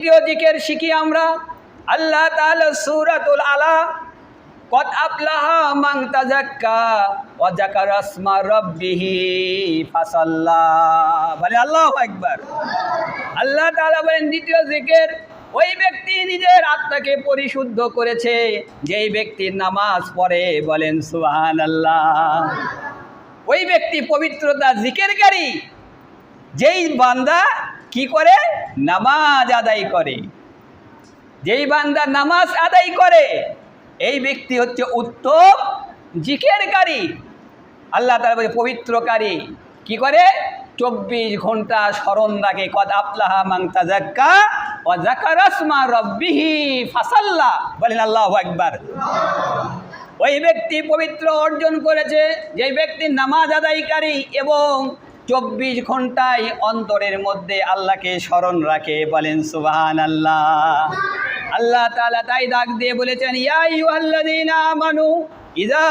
দ্বিতীয় দিকের শিখি আমরা। আল্লাহ তাআলা সূরাতুল আলা, কদ আফলাহা বলে, আল্লাহু বলেন, দ্বিতীয় জিকির ওই ব্যক্তি নিজের আত্মাকে পরিশুদ্ধ করেছে, যেই ব্যক্তি নামাজ পড়ে। বলেন, সুবহানাল্লাহ। ওই ব্যক্তি পবিত্রতা জিকিরকারী যেই বান্দা কি করে? নামাজ আদায় করে। যেই বান্দা নামাজ আদায় করে, এই ব্যক্তি হচ্ছে উত্তম জিকেরকারী। আল্লাহ তালা বলে, পবিত্রকারী। কি করে? চব্বিশ ঘণ্টা স্মরণ রাখে, কদ আফলাহা মাংতা জাক্কা ও জাকারাসমা রব্বিহি ফাসাল্লা। বলেন আল্লাহ একবার ওই ব্যক্তি পবিত্র অর্জন করেছে যে ব্যক্তি নামাজ আদায়কারী এবং চব্বিশ ঘন্টায় অন্তরের মধ্যে আল্লাহকে স্মরণ রাখে, বলেন সুবাহান আল্লাহ আল্লাহ তালা তাই ডাক দিয়ে বলেছেন, ইয়া ইযা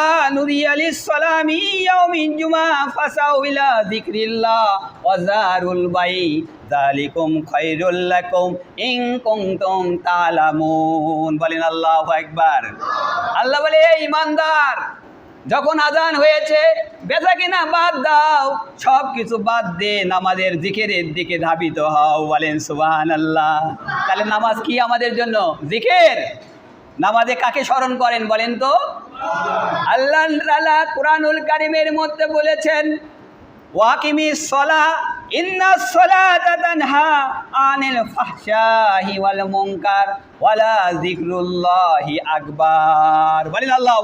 যিকরিল্লাহ ওয়া যারুল বাই বলেন আল্লাহু আকবার। আল্লাহ বলে এই ইমানদার যখন আজান হয়েছে, বেচা কিনা বাদ দাও সব কিছু বাদ দে, নামাজের জিকেরের দিকে ধাবিত হও বলেন সুবাহান আল্লাহ তাহলে নামাজ কি আমাদের জন্য? জিকের। নামাজে কাকে স্মরণ করেন বলেন তো? আল্লাহ তাআলা কোরআনুল কারিমের মধ্যে বলেছেন ওয়াকিমি সলা ইন্না আনিল ওয়াল আকবার। বলেন আল্লাহু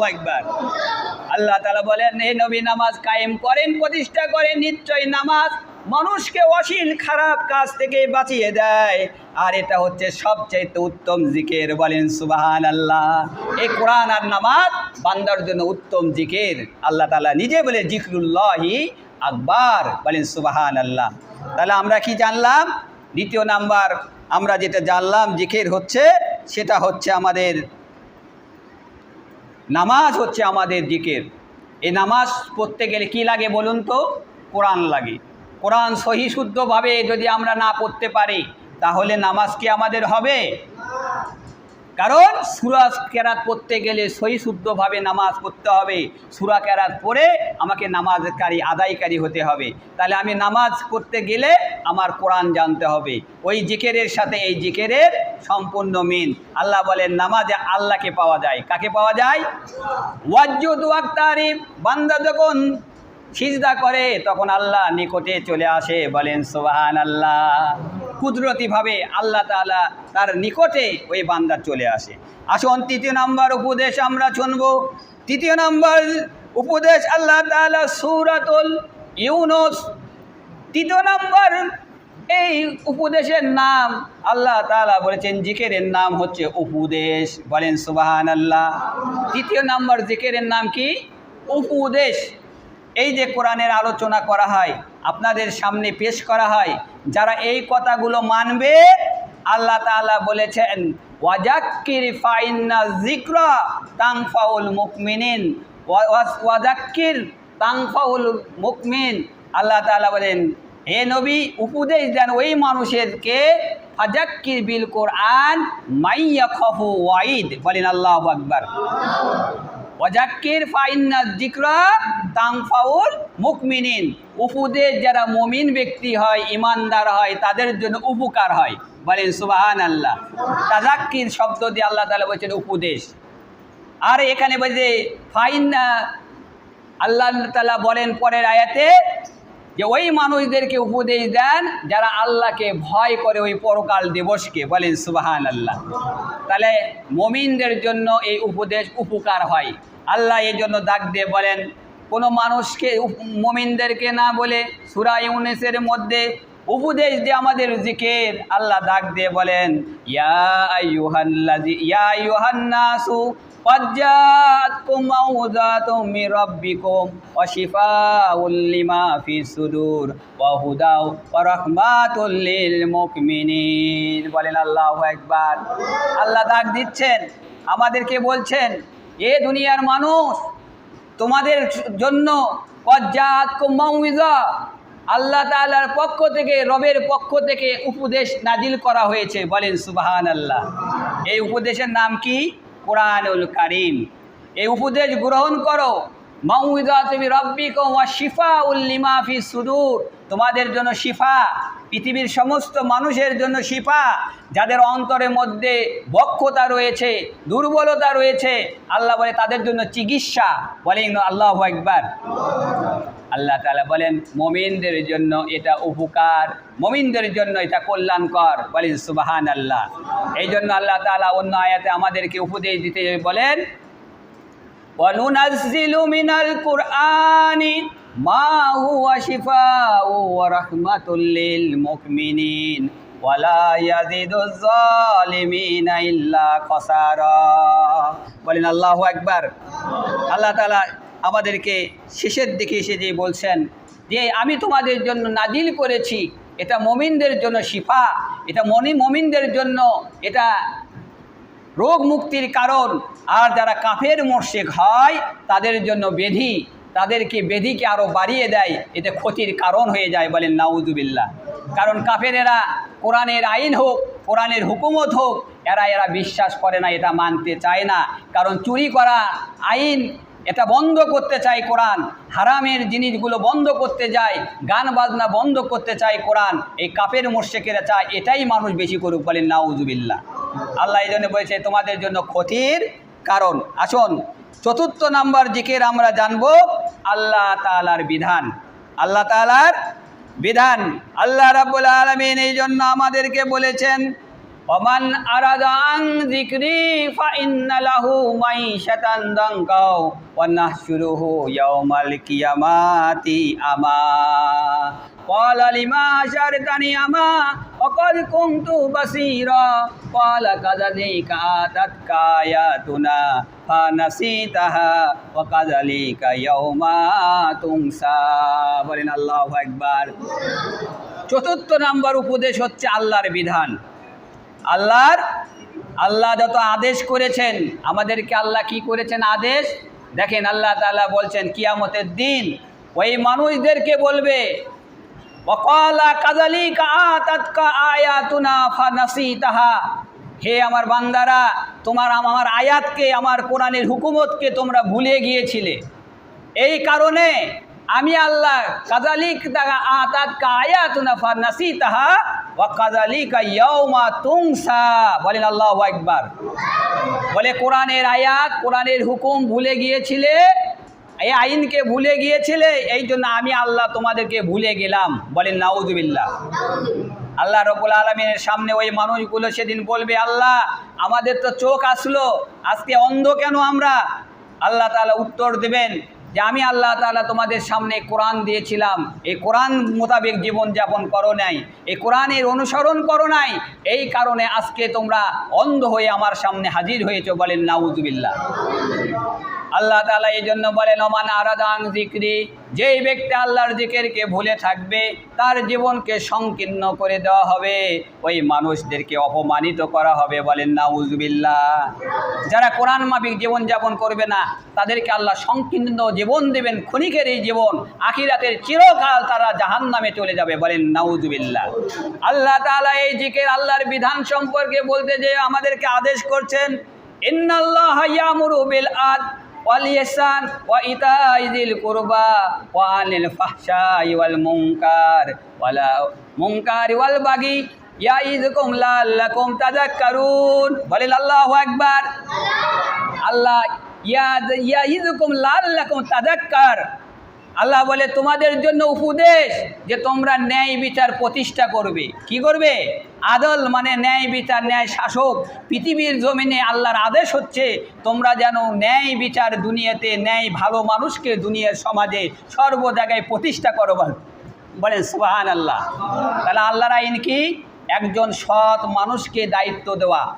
তাআলা বলেন, হে নবী, নামাজ কায়েম করেন, প্রতিষ্ঠা করেন নিশ্চয় নামাজ মানুষকে অসীম খারাপ কাজ থেকে বাঁচিয়ে দেয়। আর এটা হচ্ছে সবচাইতে উত্তম জিকের। বলেন সুবাহান আল্লাহ এই কোরআন আর নামাজ বান্দার জন্য উত্তম জিকের। আল্লাহ তালা নিজে বলে, জিকরুল্লাহি আকবার। বলেন সুবাহান আল্লাহ তাহলে আমরা কি জানলাম? দ্বিতীয় নাম্বার, আমরা যেটা জানলাম জিকের হচ্ছে, সেটা হচ্ছে আমাদের, নামাজ হচ্ছে আমাদের জিকের। এই নামাজ পড়তে গেলে কি লাগে বলুন তো? কোরআন লাগে। কোরআন সহি শুদ্ধভাবে যদি আমরা না পড়তে পারি, তাহলে নামাজ কি আমাদের হবে? কারণ সুরা কেরাত পড়তে গেলে সহি শুদ্ধভাবে নামাজ পড়তে হবে। সুরা কেরাত পড়ে আমাকে নামাজকারী, আদায়কারী হতে হবে। তাহলে আমি নামাজ পড়তে গেলে আমার কোরআন জানতে হবে। ওই জিকেরের সাথে এই জিকেরের সম্পূর্ণ মিন আল্লাহ বলেন, নামাজে আল্লাহকে পাওয়া যায়। কাকে পাওয়া যায়? ওয়াজ্জুদ ওয়াক্তারিফ বান্দা যখন সিজদা করে, তখন আল্লাহ নিকটে চলে আসে, বলেন সোহান আল্লাহ কুদরতিভাবে আল্লাহ তাআলা তার নিকটে ওই বান্দা চলে আসে। আসুন, তৃতীয় নম্বর উপদেশ আমরা শুনব। তৃতীয় নম্বর উপদেশ, আল্লাহ তাআলা সুরাতুল ইউনুস। তৃতীয় নাম্বার এই উপদেশের নাম আল্লাহ তাআলা বলেছেন, জিকেরের নাম হচ্ছে উপদেশ, বলেন সুবাহান আল্লাহ তৃতীয় নাম্বার জিকেরের নাম কি? উপদেশ। এই যে কোরআনের আলোচনা করা হয়, আপনাদের সামনে পেশ করা হয়, যারা এই কথাগুলো মানবে, আল্লাহ তাআলা বলেছেন ওয়াজাক্কির ফাইন্না জিক্রা তাংফাউল মুকমিনিন। ওয়া- ওয়া- ওয়াজাক্কির তাংফাউল মুকমিন। আল্লাহ তাআলা বলেন, হে নবী, উপদেশ দেন ওই মানুষেরকে ফাজাক্কির বিল কোরআন মাইয়া খফু ওয়াইদ বলেন আল্লাহ আকবার। ওয়াজাক্কির ফাইন্না জিক্রা তাংফাউল মুকমিনিন। উপদেশ যারা মমিন ব্যক্তি হয়, ইমানদার হয়, তাদের জন্য উপকার হয়। বলেন সুবাহান আল্লাহ তাজাক্কির শব্দ দিয়ে আল্লাহ তালা বলছেন উপদেশ। আর এখানে বলছে, ফাইন্না, আল্লাহ তালা বলেন পরের আয়াতে যে ওই মানুষদেরকে উপদেশ দেন যারা আল্লাহকে ভয় করে ওই পরকাল দিবসকে। বলেন সুবাহান আল্লাহ তাহলে মমিনদের জন্য এই উপদেশ উপকার হয়। আল্লাহ এই জন্য দাগ দিয়ে বলেন, কোনো মানুষকে মোমিনদেরকে না বলে সুরা ইউনেসের মধ্যে উপদেশ দিয়ে আমাদের জিকের, আল্লাহ দাগ দিয়ে বলেন ইয়াহান্নাসু বলেন আল্লাহ একবার আল্লাহ দাগ দিচ্ছেন, আমাদেরকে বলছেন এ দুনিয়ার মানুষ, তোমাদের জন্য আল্লাহ তাআলার পক্ষ থেকে, রবের পক্ষ থেকে উপদেশ নাজিল করা হয়েছে। বলেন সুবাহান আল্লাহ এই উপদেশের নাম কি? কোরআনুল কারিম। এই উপদেশ গ্রহণ করো। মাউদা তুমি রব্বিক ওয়া শিফা উল্লিমা ফি সুদূর। তোমাদের জন্য শিফা। পৃথিবীর সমস্ত মানুষের জন্য শিফা, যাদের অন্তরের মধ্যে বক্ষতা রয়েছে, দুর্বলতা রয়েছে, আল্লাহ বলে তাদের জন্য চিকিৎসা বলেন আল্লাহ একবার আল্লাহ তালা বলেন, মমিনদের জন্য এটা উপকার, মমিনদের জন্য এটা কল্যাণকর বলেন সুবাহান আল্লাহ এই জন্য আল্লাহ তাআলা অন্য আয়াতে আমাদেরকে উপদেশ দিতে বলেন وننزل من القرآن ما هو شفاء ورحمة للمؤمنين ولا يزيد الظالمين إلا خسارا বলেন আল্লাহু আকবার আল্লাহ তাআলা আমাদেরকে শেষের দিকে এসে যে বলছেন যে আমি তোমাদের জন্য নাজিল করেছি এটা মমিনদের জন্য শিফা এটা মনি মমিনদের জন্য এটা রোগ মুক্তির কারণ। আর যারা কাফের মোর্শেক হয়, তাদের জন্য বেধি, তাদেরকে বেধিকে আরও বাড়িয়ে দেয়, এতে ক্ষতির কারণ হয়ে যায় বলেন নাউজুবিল্লা কারণ কাফেরেরা কোরআনের আইন হোক, কোরআনের হুকুমত হোক, এরা এরা বিশ্বাস করে না, এটা মানতে চায় না। কারণ চুরি করা আইন এটা বন্ধ করতে চায় কোরআন। হারামের জিনিসগুলো বন্ধ করতে যায়, গান বাজনা বন্ধ করতে চায় কোরআন। এই কাপের মোর্শেকেরা চায়, এটাই মানুষ বেশি করুক বলেন, নাউজুবিল্লাহ। আল্লাহ এই জন্য বলেছে, তোমাদের জন্য ক্ষতির কারণ। আসুন, চতুর্থ নাম্বার জিকের আমরা জানব, আল্লাহ তালার বিধান। আল্লাহ তালার বিধান। আল্লাহ রাব্বুল আলমিন এই জন্য আমাদেরকে বলেছেন ওমান আরাদাং যিকরি ফাইন্না লাহু মাইশাতান দাঙ্কাও ওয়া নাহশুরুহু ইয়াউমাল কিয়ামাতি আমা قال لما شرتني أما وقد كنت بصيرا قال كذلك آتتك آياتنا فنسيتها وكذلك يوم تنسى বলেন আল্লাহু আকবার চতুর্থ নাম্বার উপদেশ হচ্ছে আল্লাহর বিধান আল্লাহর, আল্লাহ যত আদেশ করেছেন, আমাদেরকে আল্লাহ কি করেছেন আদেশ? দেখেন আল্লাহ তাআলা বলছেন, কিয়ামতের দিন ওই মানুষদেরকে বলবে হে আমার বান্দারা, তোমার আমার আয়াতকে, আমার কোরআনের হুকুমতকে তোমরা ভুলে গিয়েছিলে। এই কারণে আমি আল্লাহ কাজালিক তাহা আতাতকা আয়াতুনা ফানাসিতাহা ওয়া কাজালিকা ইয়াউমা তুংসা বলেন আল্লাহু আকবার। বলে কোরআনের আয়াত, কোরআনের হুকুম ভুলে গিয়েছিলে? এই আইনকে ভুলে গিয়েছিলে? এই জন্য আমি আল্লাহ তোমাদেরকে ভুলে গেলাম। বলেন নাউজুবিল্লাহ আল্লাহ রবুল আলমিনের সামনে ওই মানুষগুলো সেদিন বলবে, আল্লাহ, আমাদের তো চোখ আসলো। আজকে অন্ধ কেন আমরা? আল্লাহ তাআলা উত্তর দেবেন যে আমি আল্লাহ তালা তোমাদের সামনে কোরআন দিয়েছিলাম। এই কোরআন মোতাবেক জীবনযাপন করো নাই, এই কোরআনের অনুসরণ করো নাই। এই কারণে আজকে তোমরা অন্ধ হয়ে আমার সামনে হাজির হয়েছ বলেন নাউজুবিল্লাহ। আল্লাহ তালা এই জন্য বলেন, ওমান আরাদাং জিক্রি যেই ব্যক্তি আল্লাহর জিকেরকে ভুলে থাকবে, তার জীবনকে সংকীর্ণ করে দেওয়া হবে। ওই মানুষদেরকে অপমানিত করা হবে বলেন, নাউজুবিল্লাহ যারা কোরআন মাফিক জীবনযাপন করবে না, তাদেরকে আল্লাহ সংকীর্ণ জীবন দেবেন, ক্ষণিকের এই জীবন, আখিরাতের চিরকাল তারা জাহান নামে চলে যাবে বলেন, নাউজুবিল্লাহ আল্লাহ তাআলা এই জিকের আল্লাহর বিধান সম্পর্কে বলতে যে আমাদেরকে আদেশ করছেন, ইন্নাল্লাহ ইয়ামুরু আদ ওয়াল ইহসান ওয়া ইতাইজিল কুরবা ওয়া আনিল ফাহশাই ওয়াল মুনকার ওয়ালা মুনকার ওয়াল বাগি ইয়াইজকুম লাআল্লাকুম তাযাক্কারুন। বলেন আল্লাহু আকবার। আল্লাহ ইয়াইজকুম লাআল্লাকুম তাযাক্কার। আল্লাহ বলে, তোমাদের জন্য উপদেশ যে তোমরা ন্যায় বিচার প্রতিষ্ঠা করবে। কি করবে? আদল মানে ন্যায় বিচার, ন্যায় শাসক। পৃথিবীর জমিনে আল্লাহর আদেশ হচ্ছে, তোমরা যেন ন্যায় বিচার দুনিয়াতে, ন্যায় ভালো মানুষকে দুনিয়ার সমাজে সর্ব জায়গায় প্রতিষ্ঠা করো বল- বলেন সুবাহান আল্লাহ তাহলে আল্লাহর আইন কি? একজন সৎ মানুষকে দায়িত্ব দেওয়া।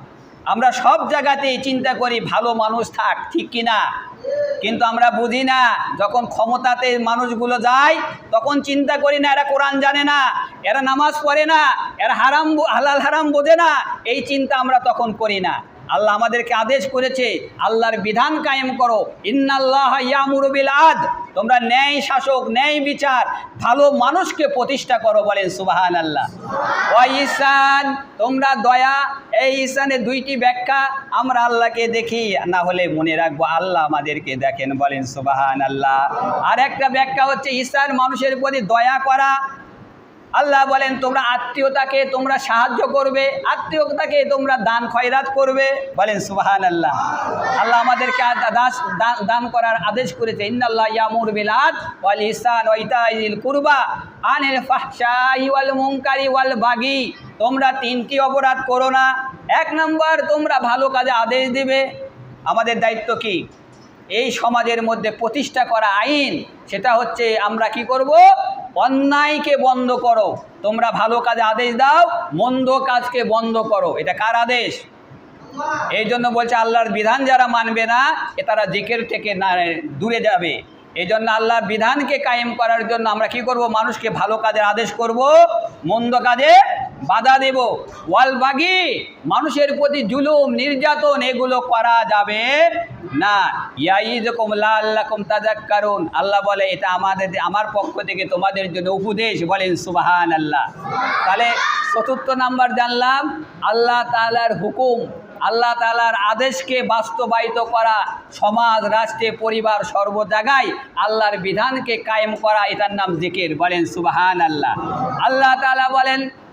আমরা সব জায়গাতেই চিন্তা করি ভালো মানুষ থাক, ঠিক কিনা? কিন্তু আমরা বুঝি না, যখন ক্ষমতাতে মানুষগুলো যায়, তখন চিন্তা করি না, এরা কোরআন জানে না, এরা নামাজ পড়ে না, এরা হারাম হালাল হারাম বোঝে না, এই চিন্তা আমরা তখন করি না। আল্লাহ আমাদেরকে আদেশ করেছে, আল্লাহর বিধান কায়েম করো। ইন্নাল্লাহ ইয়ামুরবিল আদ তোমরা ন্যায় শাসক, ন্যায় বিচার, ভালো মানুষকে প্রতিষ্ঠা করো বলেন সুবাহান আল্লাহ ও ইসান তোমরা দয়া, এই ইসানের দুইটি ব্যাখ্যা আমরা আল্লাহকে দেখি, না হলে মনে রাখব আল্লাহ আমাদেরকে দেখেন বলেন সুবাহান আল্লাহ আর একটা ব্যাখ্যা হচ্ছে ইসান মানুষের প্রতি দয়া করা আল্লাহ বলেন, তোমরা আত্মীয়তাকে তোমরা সাহায্য করবে, আত্মীয়তাকে তোমরা দান খয়রাত করবে। বলেন সুবাহান আল্লাহ আল্লাহ আমাদেরকে দাস দান- করার আদেশ করেছে, ইন্নাল্লাহ ইয়ামুর বিলাদ ওয়াল ইহসান ওয়া ইতাইল কুরবা আনিল ফাহশাই ওয়াল মুনকারি ওয়াল বাগি। তোমরা তিনটি অপরাধ করো না। এক নম্বর, তোমরা ভালো কাজে আদেশ দিবে। আমাদের দায়িত্ব কি? এই সমাজের মধ্যে প্রতিষ্ঠা করা আইন, সেটা হচ্ছে আমরা কি করব? অন্যায়কে বন্ধ করো। তোমরা ভালো কাজে আদেশ দাও মন্দ কাজকে বন্ধ করো। এটা কার আদেশ? এই জন্য বলছে আল্লাহর বিধান যারা মানবে না এ তারা জিকের থেকে না দূরে যাবে। এই জন্য আল্লাহর বিধানকে কায়েম করার জন্য আমরা কি করব? মানুষকে ভালো কাজের আদেশ করব মন্দ কাজে বাধা দেব। ওয়াল বাগি মানুষের প্রতি জুলুম নির্যাতন এগুলো করা যাবে না ইয়াই যকম লাল্লাকুম তাজাক কারণ আল্লাহ বলে, এটা আমাদের, আমার পক্ষ থেকে তোমাদের জন্য উপদেশ। বলেন সুবাহান আল্লাহ তাহলে চতুর্থ নাম্বার জানলাম, আল্লাহ তাআলার হুকুম, আল্লাহ তাআলার আদেশকে বাস্তবায়িত করা, সমাজ, রাষ্ট্রে, পরিবার সর্ব জায়গায় আল্লাহর বিধানকে কায়েম করা, এটার নাম জিকির। বলেন সুবাহান আল্লাহ আল্লাহ তাআলা বলেন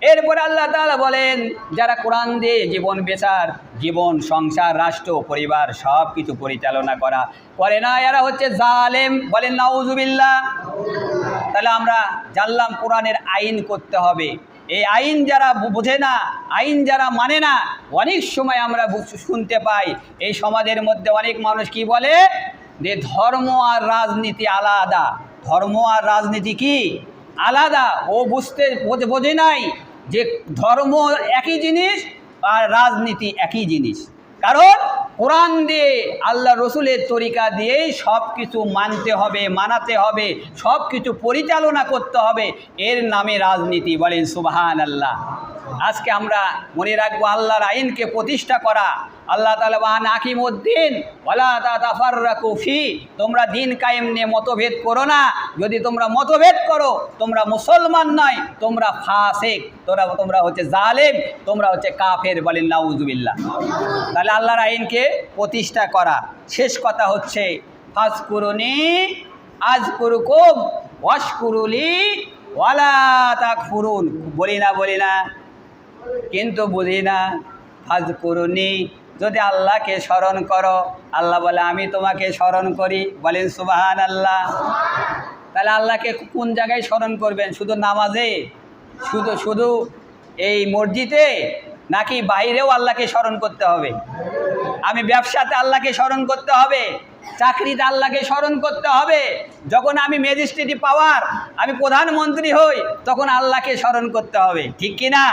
এরপরে আল্লাহ তালা বলেন, যারা কোরআন দিয়ে জীবন বেচার, জীবন, সংসার, রাষ্ট্র, পরিবার সব কিছু পরিচালনা করা করে না, এরা হচ্ছে জালেম। বলেন, নাউজুবিল্লাহ। তাহলে আমরা জানলাম কোরআনের আইন করতে হবে। এই আইন যারা বোঝে না, আইন যারা মানে না, অনেক সময় আমরা শুনতে পাই। এই সমাজের মধ্যে অনেক মানুষ কি বলে? যে ধর্ম আর রাজনীতি আলাদা। ধর্ম আর রাজনীতি কি? আলাদা। ও বুঝতে, বোঝে- বোঝে নাই। যে ধর্ম একই জিনিস আর রাজনীতি একই জিনিস। কারণ কোরআন দিয়ে, আল্লাহ রসুলের তরিকা দিয়েই সব কিছু মানতে হবে, মানাতে হবে সব কিছু পরিচালনা করতে হবে। এর নামে রাজনীতি বলেন সুবাহান আল্লাহ আজকে আমরা মনে রাখব আল্লাহর আইনকে প্রতিষ্ঠা করা। আল্লাহ তালাবান আকিম উদ্দিন তাফাররাকুফি তোমরা দিন কায়েম নিয়ে মতভেদ করো না। যদি তোমরা মতভেদ করো, তোমরা মুসলমান নয়, তোমরা ফাসেক। তোরা, তোমরা হচ্ছে জালেম, তোমরা হচ্ছে কাফের বলেন নাউজুবিল্লাহ। তাহলে আল্লাহর আইনকে প্রতিষ্ঠা করা। শেষ কথা হচ্ছে ফাজ কুরুনি আজ কুরুকুম ওয়াশ কুরুলি ওয়ালা তাক ফুরুন বলি না বলি না। কিন্তু বুঝি না। ফাজ কুরুনি যদি আল্লাহকে স্মরণ করো, আল্লাহ বলে, আমি তোমাকে স্মরণ করি। বলেন সুবাহান আল্লাহ তাহলে আল্লাহকে কোন জায়গায় স্মরণ করবেন? শুধু নামাজে? শুধু শুধু এই মসজিদে? নাকি বাইরেও আল্লাহকে স্মরণ করতে হবে? আমি ব্যবসাতে আল্লাহকে স্মরণ করতে হবে? চাকরিতে আল্লাহকে স্মরণ করতে হবে। যখন আমি ম্যাজিস্ট্রেটি পাওয়ার আমি প্রধানমন্ত্রী হই, তখন আল্লাহকে স্মরণ করতে হবে। ঠিক কি না?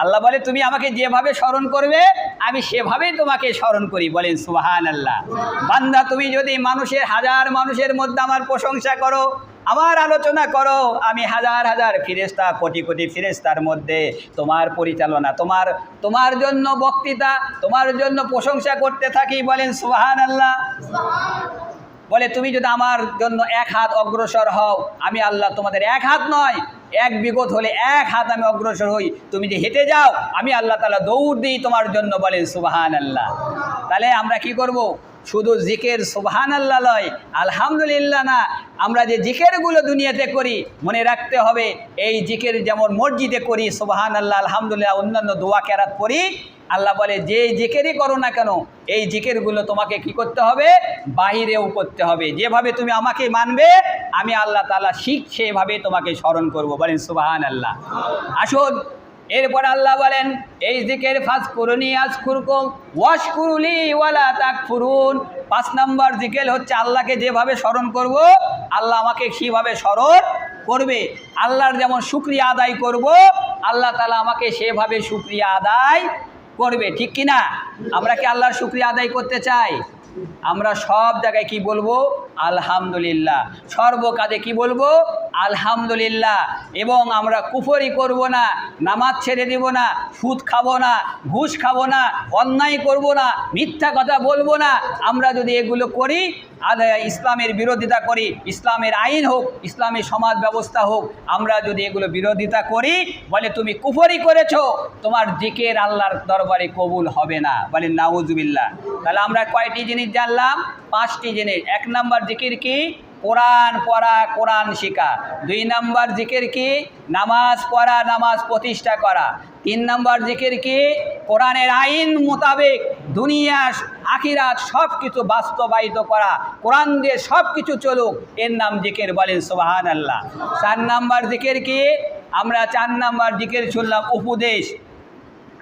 আল্লাহ বলে, তুমি আমাকে যেভাবে স্মরণ করবে, আমি সেভাবেই তোমাকে স্মরণ করি। বলেন সুবাহান আল্লাহ বান্দা, তুমি যদি মানুষের, হাজার মানুষের মধ্যে আমার প্রশংসা করো আমার আলোচনা করো। আমি হাজার হাজার ফিরেস্তা কোটি কোটি ফিরেস্তার মধ্যে তোমার পরিচালনা, তোমার তোমার জন্য বক্তৃতা, তোমার জন্য প্রশংসা করতে থাকি বলেন সুবাহান আল্লাহ বলে, তুমি যদি আমার জন্য এক হাত অগ্রসর হও, আমি আল্লাহ তোমাদের এক হাত নয়, এক বিগত হলে এক হাত আমি অগ্রসর হই। তুমি যে হেঁটে যাও, আমি আল্লাহ তালা দৌড় দিই তোমার জন্য বলেন সুবাহান আল্লাহ তাহলে আমরা কি করব? শুধু জিকের সুবহান আল্লাহ লয়, আলহামদুলিল্লাহ না, আমরা যে জিকেরগুলো দুনিয়াতে করি, মনে রাখতে হবে, এই জিকের যেমন মসজিদে করি সুবহান আল্লাহ আলহামদুলিল্লাহ, অন্যান্য দোয়া কেরাত করি, আল্লাহ বলে যে জিকেরই করো না কেন, এই জিকেরগুলো তোমাকে কি করতে হবে? বাহিরেও করতে হবে। যেভাবে তুমি আমাকে মানবে, আমি আল্লাহ তালা শিখ সেভাবে তোমাকে স্মরণ করব। বলেন সুবাহান আল্লাহ আসুন এরপর আল্লাহ বলেন, এই দিকের ফাঁস করুনি, আজ খুরকুম ওয়াশ কুরুলি ওয়ালা তাক ফুরুন পাঁচ নম্বর জিকেল হচ্ছে আল্লাহকে যেভাবে স্মরণ করব, আল্লাহ আমাকে সেভাবে স্মরণ করবে। আল্লাহর যেমন শুক্রিয়া আদায় করব, আল্লাহ তালা আমাকে সেভাবে শুক্রিয়া আদায় করবে। ঠিক কি না? আমরা কি আল্লাহর শুক্রিয়া আদায় করতে চাই? আমরা সব জায়গায় কি বলব? আলহামদুলিল্লাহ। সর্বকাজে কি বলব? আলহামদুলিল্লাহ। এবং আমরা কুফরি করব না, নামাজ ছেড়ে দেব না, সুদ খাব না, ঘুষ খাব না, অন্যায় করব না, মিথ্যা কথা বলব না। আমরা যদি এগুলো করি ইসলামের বিরোধিতা করি, ইসলামের আইন হোক ইসলামের সমাজ ব্যবস্থা হোক, আমরা যদি এগুলো বিরোধিতা করি, বলে তুমি কুফরি করেছ, তোমার দিকের আল্লাহর দরবারে কবুল হবে না। বলে নাউজুবিল্লাহ। তাহলে আমরা কয়টি জিনিস জানলাম? পাঁচটি জিনিস। এক নম্বর জিকির কি? কোরআন পড়া কোরআন শেখা। দুই নম্বর জিকির কি? নামাজ পড়া, নামাজ প্রতিষ্ঠা করা। তিন নম্বর জিকির কি? কোরআনের আইন মোতাবেক দুনিয়া, আখিরাত সব কিছু বাস্তবায়িত করা। কোরআন দিয়ে সব কিছু চলুক, এর নাম জিকের বলেন সোহান আল্লাহ চার নম্বর জিকের কি? আমরা চার নম্বর জিকের শুনলাম উপদেশ।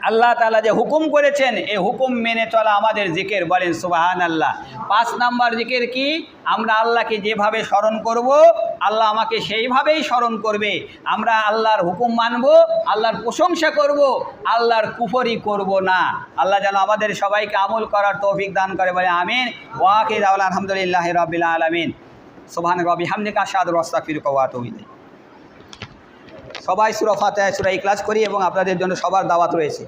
আল্লাহ তালা যে হুকুম করেছেন এই হুকুম মেনে চলা আমাদের জিকের। বলেন সুবাহান আল্লাহ পাঁচ নাম্বার জিকের কি? আমরা আল্লাহকে যেভাবে স্মরণ করব, আল্লাহ আমাকে সেইভাবেই স্মরণ করবে। আমরা আল্লাহর হুকুম মানব, আল্লাহর প্রশংসা করব, আল্লাহর কুফরি করব না। আল্লাহ যেন আমাদের সবাইকে আমল করার তৌফিক দান করে, বলে আমিন। ওয়াকিদ আলহামদুলিল্লাহ রবিল্লা আলমিন। সোহান রবি হামদিকা সাদ রস্তা ফির কওয়াতবিদে সবাই সুরা ফাতে সুরা ইকলাস করি এবং আপনাদের জন্য সবার দাওয়াত রয়েছে।